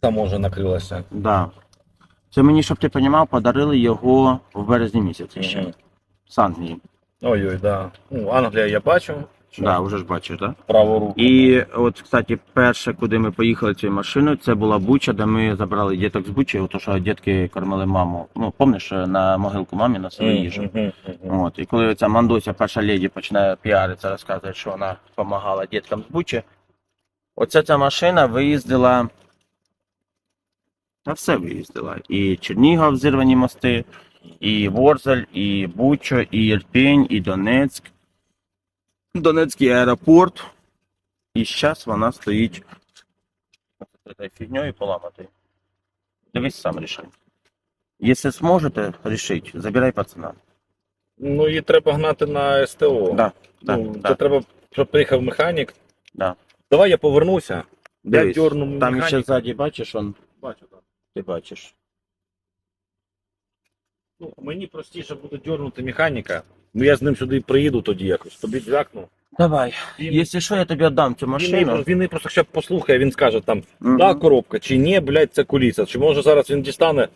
Там може накрилася. Да. Це мені, щоб ти розумів, подарили його в березні місяці ще. Мгм. З Англії. Ой-ой, да. Ну, Англія я бачу. що Да, вже ж бачиш, так? Да? Праву руку. І от, кстати, перше, куди ми поїхали цією машиною, це була Буча, де ми забрали діток з Бучі, то що дітки кормили маму. Ну, пам'ятаєш, на могилку мамі на селі їжу. Мгм, мгм. От, і коли ця Мандуся, перша леді, починає піаритися, розказує, що вона допомагала діткам з Бучі, оця ця машина виїздила. Та все виїздила. І Чернігов зірвані мости, і Ворзель, і Бучо, і Ірпінь, і Донецьк. Донецький аеропорт. І зараз вона стоїть цією фігньою поламатою. Дивись сам рішай. Якщо зможете рішити, забирай пацана. Ну, її треба гнати на СТО. Да, да, ну, да. Це треба, щоб приїхав механік. Да. Давай я повернуся. Дивись, я дьорну там механіка. ще ззаді бачиш, он. Ти бачиш. Ну, мені простіше буде дьорнути механіка. Ну я з ним сюди приїду тоді якось. Тобі дзвякну. Давай. Він, Якщо що, я тобі віддам цю машину. він, він просто хоча б послухає, він скаже там, Мгм. да, коробка, чи ні, блядь, це куліса. Чи може зараз він дістане,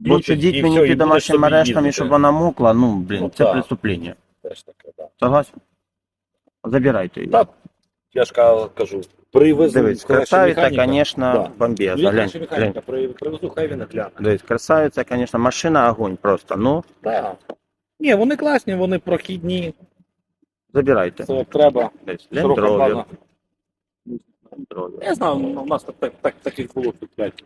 включить, сидіть мені під домашнім арештом, і щоб вона мокла, ну, блін, Ну, це так. преступлення. Теж таке, да. Согласен? Забирайте її. Та, я ж кажу, привезу Дивись, красавиця, звісно, Да. бомбезна. Глянь, глянь. механіка при- привезу, хай він гляне. Дивись, красавиця, звісно, машина огонь просто. Ну, Так. Ні, вони класні, вони прохідні, забирайте. це треба. Широка лендровер. Я знаю, ну, у нас так, так, так, таких було тут 5.